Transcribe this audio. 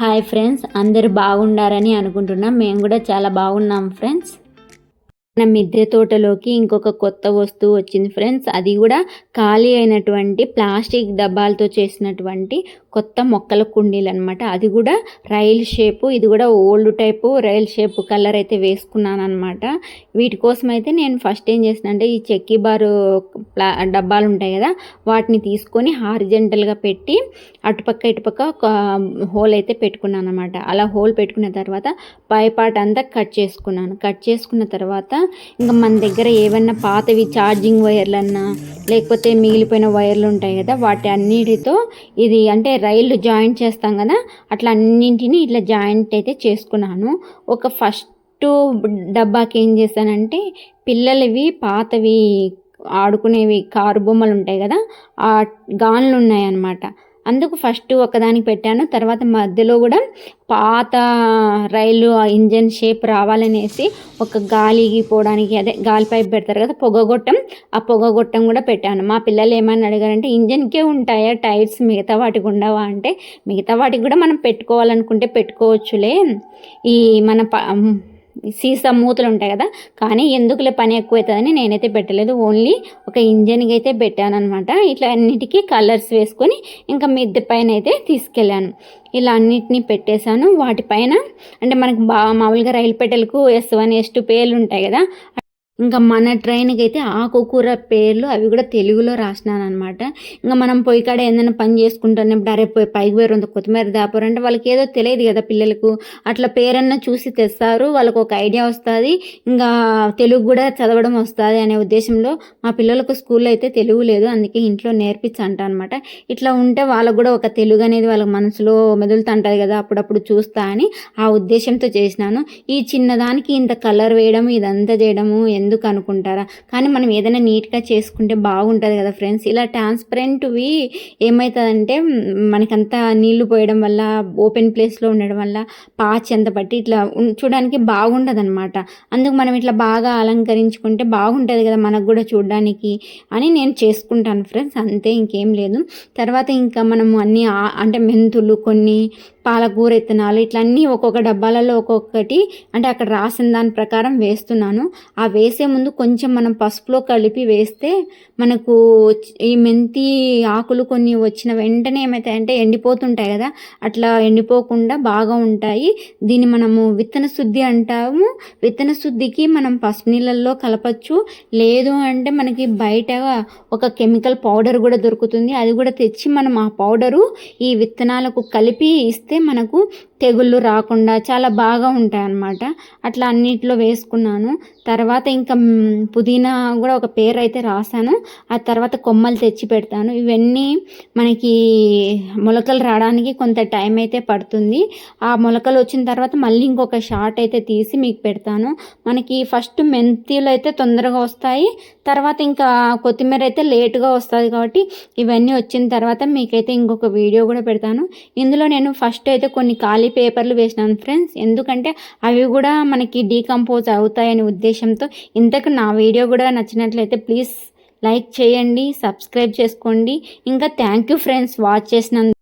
Hi friends అందరూ బాగుండారని అనుకుంటున్నాం. మేము కూడా చాలా బాగున్నాం ఫ్రెండ్స్. మన మిద్దె తోటలోకి ఇంకొక కొత్త వస్తువు వచ్చింది ఫ్రెండ్స్. అది కూడా ఖాళీ అయినటువంటి ప్లాస్టిక్ డబ్బాలతో చేసినటువంటి కొత్త మొక్కల కుండీలు అనమాట అది కూడా రైల్ షేపు ఇది కూడా old type rail shape colour అయితే వేసుకున్నాను అనమాట వీటి కోసం అయితే నేను ఫస్ట్ ఏం చేసిన అంటే ఈ చెక్కి బారు ప్లా డబ్బాలు ఉంటాయి కదా వాటిని తీసుకొని హారిజెంటల్గా పెట్టి అటుపక్క ఇటుపక్క ఒక హోల్ అయితే పెట్టుకున్నాను అనమాట అలా హోల్ పెట్టుకున్న తర్వాత పై అంతా కట్ చేసుకున్నాను. కట్ చేసుకున్న తర్వాత ఇంకా మన దగ్గర ఏమన్నా పాతవి ఛార్జింగ్ వైర్లన్నా లేకపోతే మిగిలిపోయిన వైర్లు ఉంటాయి కదా వాటి అన్నిటితో ఇది అంటే రైళ్ళు జాయింట్ చేస్తాం కదా అట్లా అన్నింటినీ ఇట్లా జాయింట్ అయితే చేసుకున్నాను. ఒక ఫస్ట్ డబ్బాకి ఏం చేశానంటే పిల్లలవి పాతవి ఆడుకునేవి కారు బొమ్మలు ఉంటాయి కదా ఆ గాన్లు ఉన్నాయన్నమాట. అందుకు ఫస్ట్ ఒకదానికి పెట్టాను. తర్వాత మధ్యలో కూడా పాత రైలు ఇంజన్ షేప్ రావాలనేసి ఒక గాలికి పోవడానికి అదే గాలి పైప్ పెడతారు కదా పొగగొట్టం ఆ పొగగొట్టం కూడా పెట్టాను. మా పిల్లలు ఏమని అడిగారంటే ఇంజన్కే ఉంటాయా టైర్స్? మిగతా వాటికి ఉండవా? అంటే మిగతా వాటికి కూడా మనం పెట్టుకోవాలనుకుంటే పెట్టుకోవచ్చులే. ఈ మన సీసా మూతలు ఉంటాయి కదా కానీ ఎందుకులే పని ఎక్కువైతుందని నేనైతే పెట్టలేదు. ఓన్లీ ఒక ఇంజన్కి అయితే పెట్టాను అనమాట ఇట్లా అన్నిటికీ కలర్స్ వేసుకొని ఇంకా మిద్దె పైన అయితే తీసుకెళ్ళాను. ఇలా అన్నిటినీ పెట్టేశాను. వాటిపైన అంటే మనకు బాగా మామూలుగా రైలు పెట్టెలకు ఎస్ వన్ ఎస్ టూ పేర్లు ఉంటాయి కదా ఇంకా మన ట్రైన్కి అయితే ఆకుకూర పేర్లు అవి కూడా తెలుగులో రాసినాను అనమాట ఇంకా మనం పొయ్యి కాడ ఏదైనా పని చేసుకుంటున్నప్పుడు అరే పోయి పైకి పోయి రెండు కొత్తిమీర దాపరు అంటే వాళ్ళకి ఏదో తెలియదు కదా పిల్లలకు. అట్లా పేరన్నా చూసి తెస్తారు వాళ్ళకు ఒక ఐడియా వస్తుంది. ఇంకా తెలుగు కూడా చదవడం వస్తుంది అనే ఉద్దేశంలో మా పిల్లలకు స్కూల్లో అయితే తెలుగు లేదు అందుకే ఇంట్లో నేర్పించంట అనమాట ఇట్లా ఉంటే వాళ్ళకు కూడా ఒక తెలుగు అనేది వాళ్ళ మనసులో మెదులుతుంటుంది కదా అప్పుడప్పుడు చూస్తా అని ఆ ఉద్దేశంతో చేసినాను. ఈ చిన్నదానికి ఇంత కలర్ వేయడం ఇదంతా చేయడము ఎందుకు అనుకుంటారా కానీ మనం ఏదైనా నీట్గా చేసుకుంటే బాగుంటుంది కదా ఫ్రెండ్స్. ఇలా ట్రాన్స్పరెంట్వి ఏమవుతుందంటే మనకంతా నీళ్ళు పోయడం వల్ల ఓపెన్ ప్లేస్లో ఉండడం వల్ల పాచి ఎంత పట్టి ఇట్లా చూడడానికి బాగుండదు అనమాట అందుకు మనం ఇట్లా బాగా అలంకరించుకుంటే బాగుంటుంది కదా మనకు కూడా చూడడానికి అని నేను చేసుకుంటాను ఫ్రెండ్స్. అంతే ఇంకేం లేదు. తర్వాత ఇంకా మనము అన్ని అంటే మెంతులు కొన్ని పాలకూర ఇత్తనాలు ఇట్లా అన్నీ ఒక్కొక్క డబ్బాలలో ఒక్కొక్కటి అంటే అక్కడ రాసిన దాని ప్రకారం వేస్తున్నాను. ఆ వేసి ముందు కొంచెం మనం పసుపులో కలిపి వేస్తే మనకు ఈ మెంతి ఆకులు కొన్ని వచ్చిన వెంటనే ఏమవుతాయంటే ఎండిపోతుంటాయి కదా అట్లా ఎండిపోకుండా బాగా ఉంటాయి. దీన్ని మనము విత్తన శుద్ధి అంటాము. విత్తన శుద్ధికి మనం పసుపు నీళ్ళల్లో కలపచ్చు. లేదు అంటే మనకి బయట ఒక కెమికల్ పౌడర్ కూడా దొరుకుతుంది. అది కూడా తెచ్చి మనం ఆ పౌడరు ఈ విత్తనాలకు కలిపి ఇస్తే మనకు తెగుళ్ళు రాకుండా చాలా బాగా ఉంటాయి అన్నమాట అట్లా అన్నిట్లో వేసుకున్నాను. తర్వాత ఇంకా ఇంకా పుదీనా కూడా ఒక పేరు అయితే రాశాను ఆ తర్వాత కొమ్మలు తెచ్చి పెడతాను. ఇవన్నీ మనకి మొలకలు రావడానికి కొంత టైం అయితే పడుతుంది. ఆ మొలకలు వచ్చిన తర్వాత మళ్ళీ ఇంకొక షార్ట్ అయితే తీసి మీకు పెడతాను. మనకి ఫస్ట్ మెంతులు అయితే తొందరగా వస్తాయి. తర్వాత ఇంకా కొత్తిమీర అయితే లేటుగా వస్తుంది కాబట్టి ఇవన్నీ వచ్చిన తర్వాత మీకైతే ఇంకొక వీడియో కూడా పెడతాను. ఇందులో నేను ఫస్ట్ అయితే కొన్ని ఖాళీ పేపర్లు వేసినాను ఫ్రెండ్స్. ఎందుకంటే అవి కూడా మనకి డీకంపోజ్ అవుతాయనే ఉద్దేశంతో ఇంతకు నా వీడియో కూడా నచ్చినట్లయితే ప్లీజ్ లైక్ చేయండి సబ్స్క్రైబ్ చేసుకోండి. ఇంకా థ్యాంక్ యూ ఫ్రెండ్స్ వాచ్ చేసినందుకు.